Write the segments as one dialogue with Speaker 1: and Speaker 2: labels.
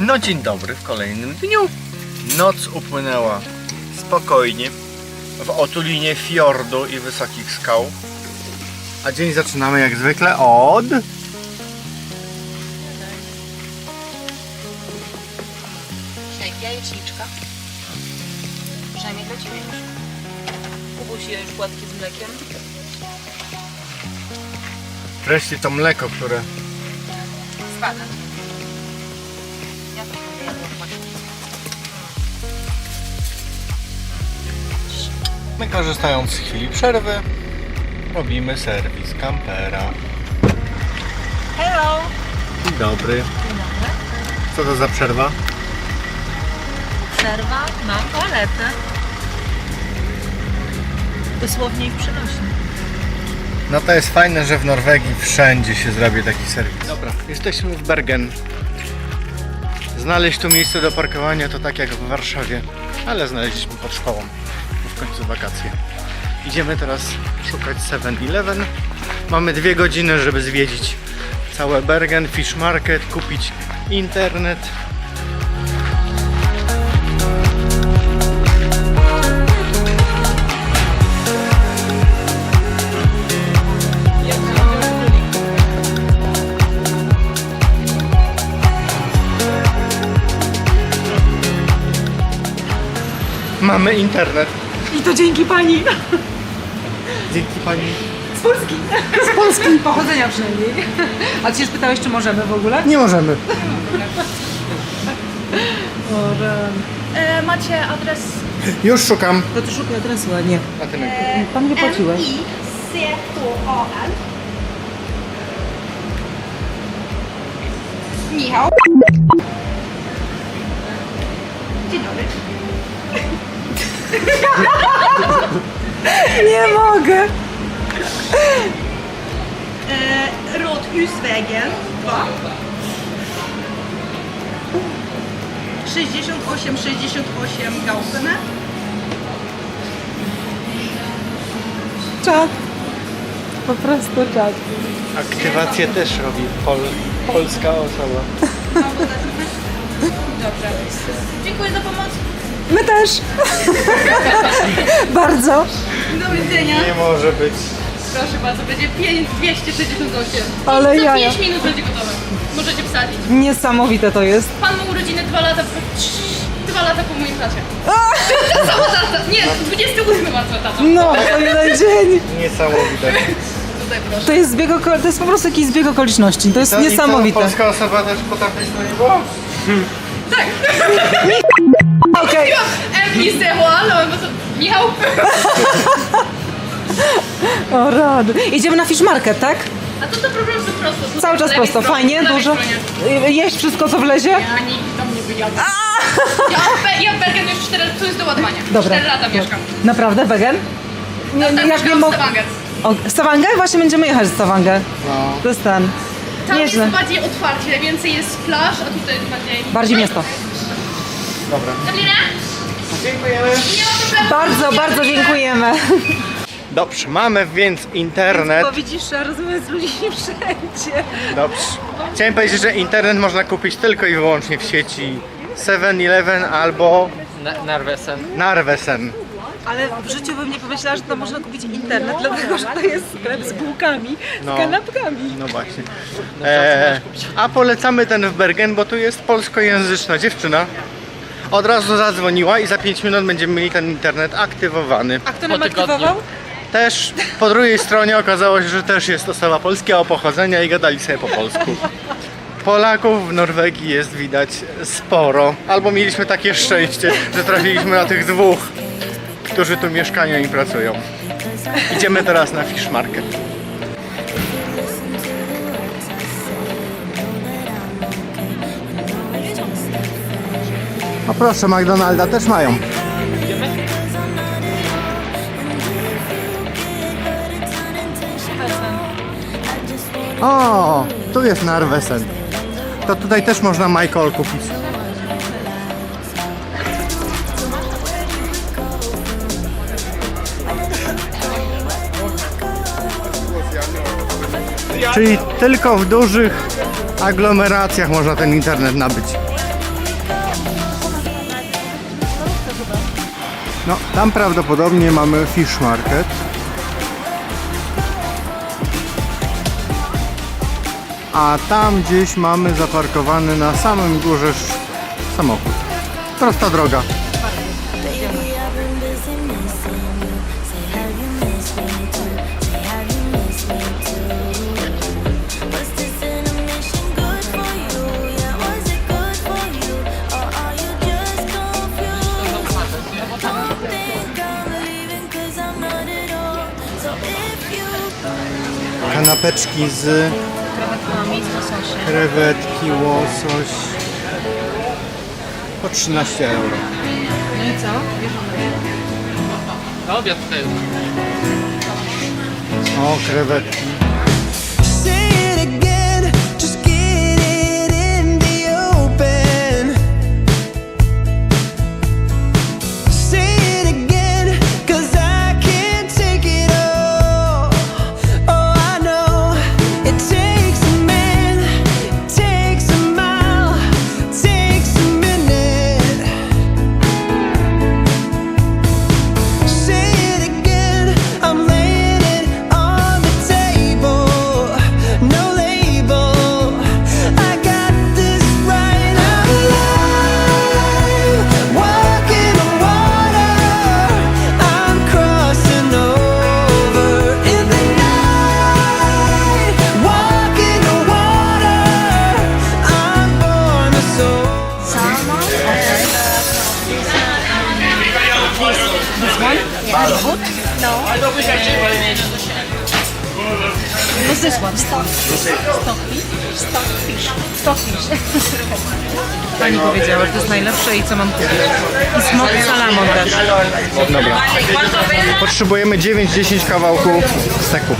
Speaker 1: No dzień dobry w kolejnym dniu. Noc upłynęła spokojnie w otulinie fiordu i wysokich skał. A dzień zaczynamy jak zwykle od...
Speaker 2: Jajeczniczka. Przynajmniej dla Ciebie już. Kubuś je już płatki z mlekiem.
Speaker 1: Wreszcie to mleko, które
Speaker 2: Spada.
Speaker 1: My korzystając z chwili przerwy robimy serwis kampera.
Speaker 2: Hello!
Speaker 1: Dzień dobry.
Speaker 2: Dzień dobry.
Speaker 1: Co to za przerwa?
Speaker 2: Przerwa na toaletę. Dosłownie i w przenośni.
Speaker 1: No to jest fajne, że w Norwegii wszędzie się zrobi taki serwis. Dobra, jesteśmy w Bergen. Znaleźć tu miejsce do parkowania to tak jak w Warszawie, ale znaleźliśmy pod szkołą. W końcu wakacje. Idziemy teraz szukać 7-Eleven. Mamy dwie godziny, żeby zwiedzić całe Bergen, Fish Market, kupić internet. Mamy internet.
Speaker 3: To dzięki pani.
Speaker 1: Dzięki pani.
Speaker 3: Z Polski. Z Polski. Pochodzenia przynajmniej. A ty się spytałeś, czy możemy w ogóle?
Speaker 1: Nie możemy.
Speaker 4: E, macie adres
Speaker 1: Już szukam.
Speaker 3: To ty szukaj adresu, a nie.
Speaker 1: A ty na
Speaker 3: Pan nie płaciłeś.
Speaker 4: i c h o n Michał. Dzień dobry.
Speaker 3: Nie mogę.
Speaker 4: E, Rådhusvägen 2. 68 68 Gaupene.
Speaker 3: Czad. Po prostu czad.
Speaker 1: Aktywację też robi pol, polska osoba.
Speaker 4: Dobrze. Dziękuję za pomoc.
Speaker 3: My też. Bardzo.
Speaker 4: Do widzenia.
Speaker 1: Nie może być.
Speaker 4: Proszę bardzo, będzie 5, 268.
Speaker 3: Ale
Speaker 4: Za
Speaker 3: jaja.
Speaker 4: 5 minut będzie gotowe. Możecie wsadzić.
Speaker 3: Niesamowite to jest.
Speaker 4: Pan ma urodziny 2 lata, 2 lata po moim tacie. To samo tata. Nie, 28 marca tata.
Speaker 3: No, to jeden dzień.
Speaker 1: Niesamowite.
Speaker 4: Tutaj proszę.
Speaker 3: To jest zbieg oko- to jest po prostu jakiś zbieg okoliczności. To jest
Speaker 1: To- i to
Speaker 3: niesamowite.
Speaker 1: Polska osoba też po tamtej stronie była?
Speaker 3: Okej.
Speaker 4: M i no to... Michał?
Speaker 3: O rady. Idziemy na fish market, tak?
Speaker 4: A to to problem to prosto.
Speaker 3: Cały czas
Speaker 4: po
Speaker 3: prosto. Fajnie,
Speaker 4: po
Speaker 3: dużo. Y, Jeść wszystko, co wlezie?
Speaker 4: Ja nikt tam nie wyjadę. Ja, w Bergen już 4 tu jest do ładowania.
Speaker 3: Dobra.
Speaker 4: 4 lata mieszkam.
Speaker 3: Naprawdę, vegan? Nie,
Speaker 4: Tam
Speaker 3: jak nie
Speaker 4: mieszkam w. Stavanger.
Speaker 3: O, Stavanger? Właśnie będziemy jechać z Stavanger.
Speaker 1: No.
Speaker 3: To jest ten.
Speaker 4: Tam
Speaker 3: Nieźle.
Speaker 4: jest bardziej otwarcie, więcej jest plaż, a tutaj jest bardziej...
Speaker 3: Bardziej miasto.
Speaker 1: Dobra.
Speaker 4: Dobrze,
Speaker 1: Dziękujemy.
Speaker 4: Nie ma problemu.
Speaker 3: Bardzo, bardzo dziękujemy.
Speaker 1: Dobrze, mamy więc internet.
Speaker 3: Bo widzisz, że rozmawiam z ludźmi wszędzie.
Speaker 1: Dobrze. Chciałem powiedzieć, że internet można kupić tylko i wyłącznie w sieci 7-Eleven albo
Speaker 5: Narvesen.
Speaker 1: Narvesen.
Speaker 3: Ale w życiu bym nie pomyślała, że to można kupić internet, dlatego że to jest sklep z bułkami,
Speaker 1: No.
Speaker 3: z kanapkami.
Speaker 1: No właśnie. E, a polecamy ten w Bergen, bo tu jest polskojęzyczna dziewczyna. Od razu zadzwoniła i za 5 minut będziemy mieli ten internet aktywowany.
Speaker 3: A kto nam aktywował?
Speaker 1: Też po drugiej stronie okazało się, że też jest osoba polskiego pochodzenia i gadali sobie po polsku. Polaków w Norwegii jest widać sporo. Albo mieliśmy takie szczęście, że trafiliśmy na tych dwóch, którzy tu mieszkają i pracują. Idziemy teraz na Fish Market. No proszę, McDonalda też mają. O, tu jest Narvesen. To tutaj też można Michael kupić. Czyli tylko w dużych aglomeracjach można ten internet nabyć.
Speaker 6: No, tam prawdopodobnie mamy fish market. A tam gdzieś mamy zaparkowany na samym górze samochód. Prosta droga. Kanapeczki z
Speaker 1: Krewetkami z łososiem.
Speaker 6: krewetki, łosoś. Po 13 euro.
Speaker 1: No i co? Bierzemy.
Speaker 7: Na obiad.
Speaker 6: O, krewetki.
Speaker 3: What's this one? Stock. Stockfish? Stockfish. Stockfish. Pani powiedziała, że to jest najlepsze i co mam kupić. I smok salamon też.
Speaker 6: Dobra. Potrzebujemy 9-10 kawałków steku.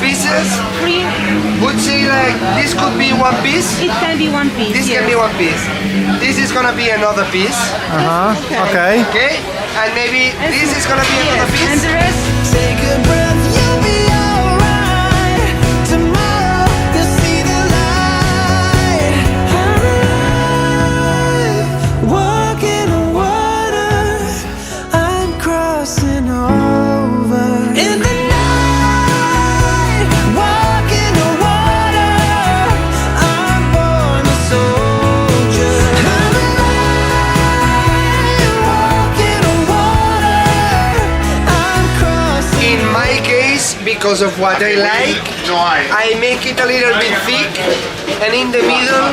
Speaker 8: Pieces?
Speaker 1: Three.
Speaker 8: Would say like this could be one piece.
Speaker 1: It can be one piece.
Speaker 8: This can be one piece. This is gonna be another piece. Uh-huh.
Speaker 6: Aha, okej.
Speaker 8: Okay? Okay. And maybe this is gonna be another
Speaker 1: And
Speaker 8: piece.
Speaker 1: the rest
Speaker 8: because of what I like, I make it a little bit thick and in the middle,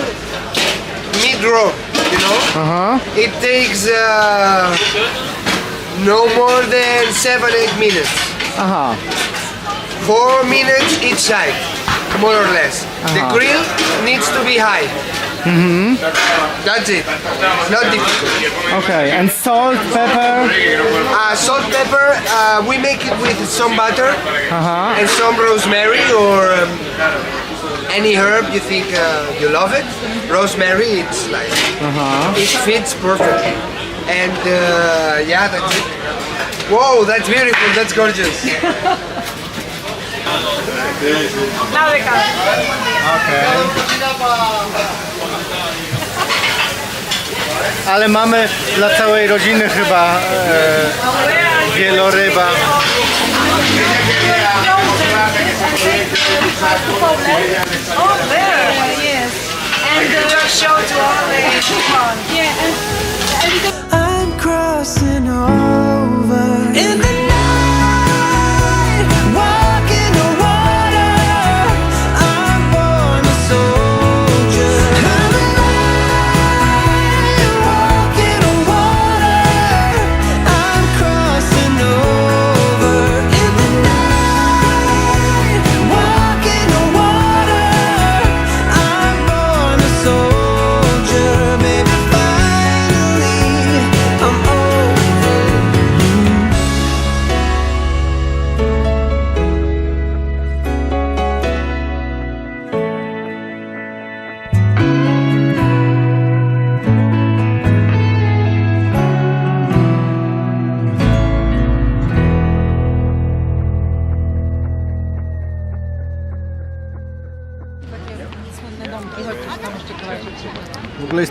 Speaker 8: mid raw. You know?
Speaker 6: Aha.
Speaker 8: It takes uh, no more than seven, eight minutes.
Speaker 6: Aha.
Speaker 8: Four minutes each side, more or less. The uh-huh. grill needs to be high. Mm-hmm. That's it. Not difficult.
Speaker 6: Okej, and salt, pepper.
Speaker 8: Uh, salt, pepper. Uh, we make it with some butter
Speaker 6: Aha.
Speaker 8: and some rosemary or um, any herb you think uh, you love it. Rosemary, it's like it fits perfectly. And uh, yeah, that's it. Whoa, that's beautiful. That's gorgeous.
Speaker 6: Ale mamy dla całej rodziny chyba e, wieloryba. I'm crossing over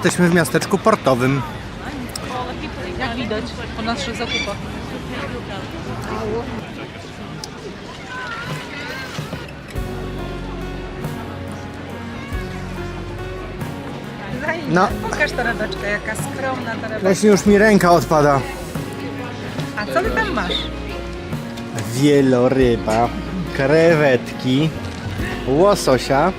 Speaker 1: jesteśmy w miasteczku portowym.
Speaker 3: Jak widać po naszych zakupach.
Speaker 1: No,
Speaker 3: Pokaż torebeczkę, jaka skromna torebeczka.
Speaker 1: właśnie już mi ręka odpada.
Speaker 3: A co ty tam masz?
Speaker 1: Wieloryba, krewetki, łososia.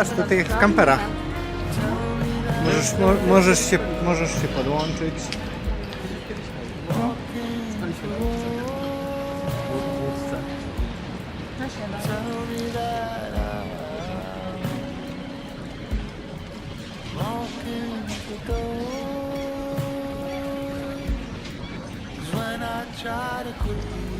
Speaker 1: Patrz, tutaj jak w kamperach. Możesz, mo, możesz, się, możesz się podłączyć.
Speaker 6: Try to clear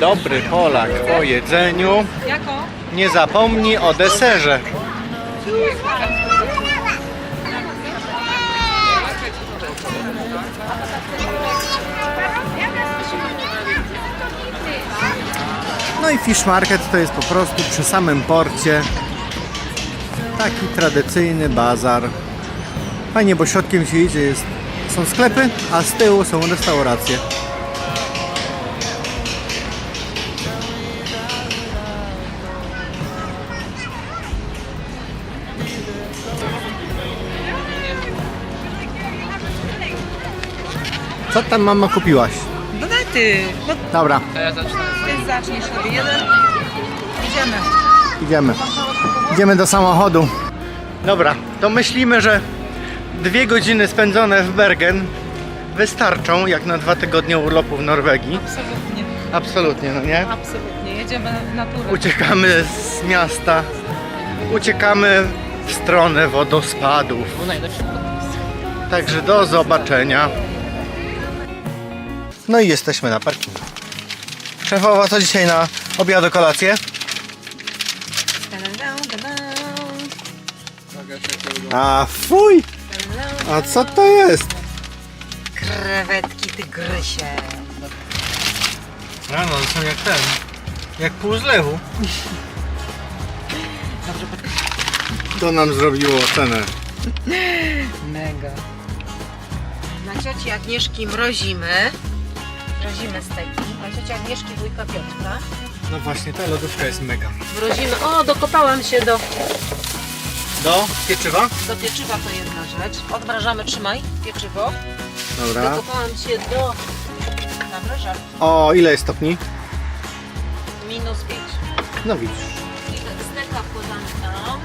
Speaker 1: Dobry Polak po jedzeniu
Speaker 3: Jako?
Speaker 1: nie zapomni o deserze. No i Fish Market to jest po prostu przy samym porcie taki tradycyjny bazar. Fajnie, bo środkiem się idzie, jest, są sklepy, a z tyłu są restauracje. Co tam mama kupiłaś?
Speaker 3: Donety. No
Speaker 1: Dobra,
Speaker 7: To ja zacznę.
Speaker 3: ty zaczniesz sobie jeden. Idziemy.
Speaker 1: idziemy. Idziemy do samochodu. Dobra, to myślimy, że dwie godziny spędzone w Bergen wystarczą jak na dwa tygodnie urlopu w Norwegii.
Speaker 3: Absolutnie.
Speaker 1: Absolutnie, no nie?
Speaker 3: Absolutnie. Jedziemy w naturę.
Speaker 1: Uciekamy z miasta, uciekamy w stronę wodospadów.
Speaker 7: Najlepszy
Speaker 1: Także do zobaczenia. No i jesteśmy na parkingu. Szefowa, co dzisiaj na obiad o kolację? A fuj! A co to jest?
Speaker 3: Krewetki tygrysie.
Speaker 1: A no, to są jak ten. Jak pół zlewu. To nam zrobiło cenę.
Speaker 3: Mega. Na cioci Agnieszki mrozimy. Mrozimy steki. Cioci Agnieszki wujka Piotrka.
Speaker 1: No właśnie, ta lodówka jest mega.
Speaker 3: Mrozimy. O, dokopałam się do,
Speaker 1: Do pieczywa?
Speaker 3: do pieczywa, to jedna rzecz. Odmrażamy, trzymaj, pieczywo.
Speaker 1: Dobra.
Speaker 3: Dokopałam się do namrażarki.
Speaker 1: O, ile jest stopni?
Speaker 3: Minus 5.
Speaker 1: No widzisz.
Speaker 3: Steka wkładamy tam.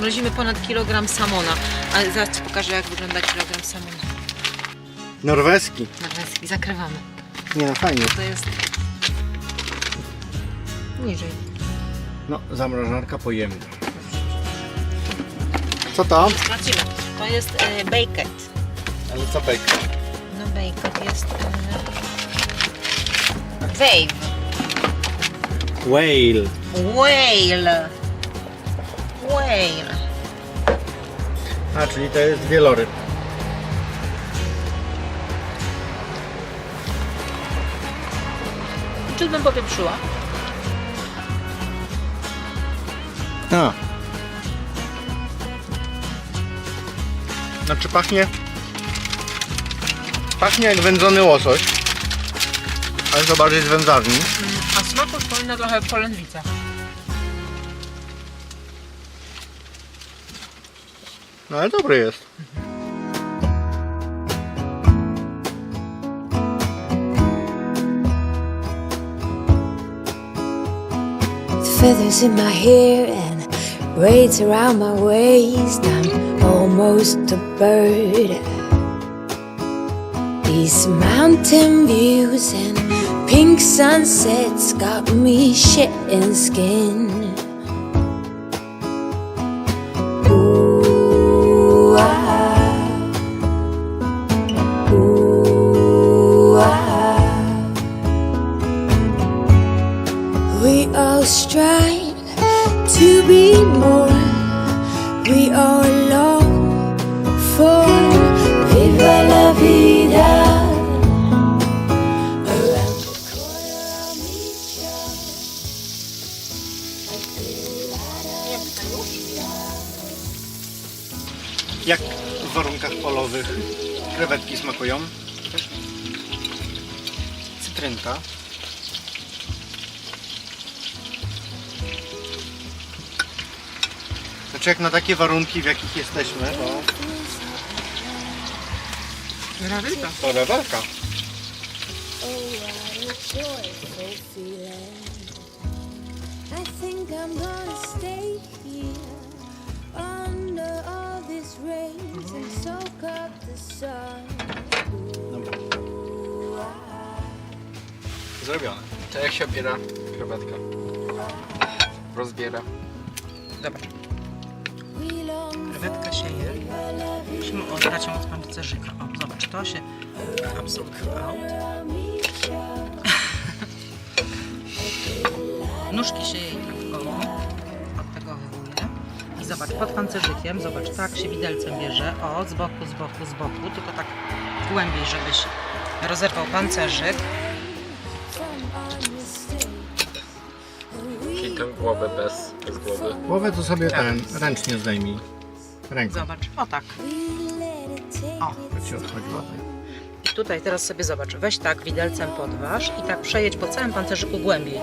Speaker 3: Mrozimy ponad kilogram samona. Ale zaraz Ci pokażę, jak wygląda kilogram samona.
Speaker 1: Norweski.
Speaker 3: Na węski zakrywamy.
Speaker 1: Nie no, fajnie.
Speaker 3: To jest niżej.
Speaker 1: No, zamrażarka pojemna. Co to?
Speaker 3: Sprawdzimy. To jest e, baked.
Speaker 1: Ale co bacon?
Speaker 3: No baked jest... E, Wave.
Speaker 1: Whale.
Speaker 3: Whale. Whale.
Speaker 1: A, czyli to jest wieloryb.
Speaker 3: Czy bym popieprzyła?
Speaker 1: A. Znaczy pachnie... Pachnie jak wędzony łosoś. Ale to bardziej z wędzarni.
Speaker 3: A smaku wspomina trochę polędwica.
Speaker 1: No ale dobry jest.
Speaker 5: Feathers in my hair and braids around my waist. I'm almost a bird. These mountain views and pink sunsets got me shitting skin.
Speaker 1: Jak w warunkach polowych krewetki smakują? Cytrynka. Znaczy jak na takie warunki, w jakich jesteśmy, to...
Speaker 3: Rewelka.
Speaker 1: To rewelka.
Speaker 5: Oh. I think I'm gonna stay here I
Speaker 1: Zrobione.
Speaker 7: To jak się obiera krewetka? Rozbiera.
Speaker 5: Long
Speaker 3: Krewetka się je. Musimy odebrać ją od pancerzyka. O, zobacz, to się absorbuje out. Nóżki się jej tak zobacz, pod pancerzykiem, zobacz, tak się widelcem bierze. O, z boku, z boku, z boku, tylko tak głębiej, żebyś rozerwał pancerzyk.
Speaker 7: Czyli tę głowę bez, bez głowy.
Speaker 1: Głowę to sobie ten ręcznie zdejmij. Ręką.
Speaker 3: Zobacz, o tak. O.
Speaker 1: To ci odchodzi ładnie.
Speaker 3: I tutaj teraz sobie zobacz, weź tak widelcem podważ i tak przejedź po całym pancerzyku głębiej.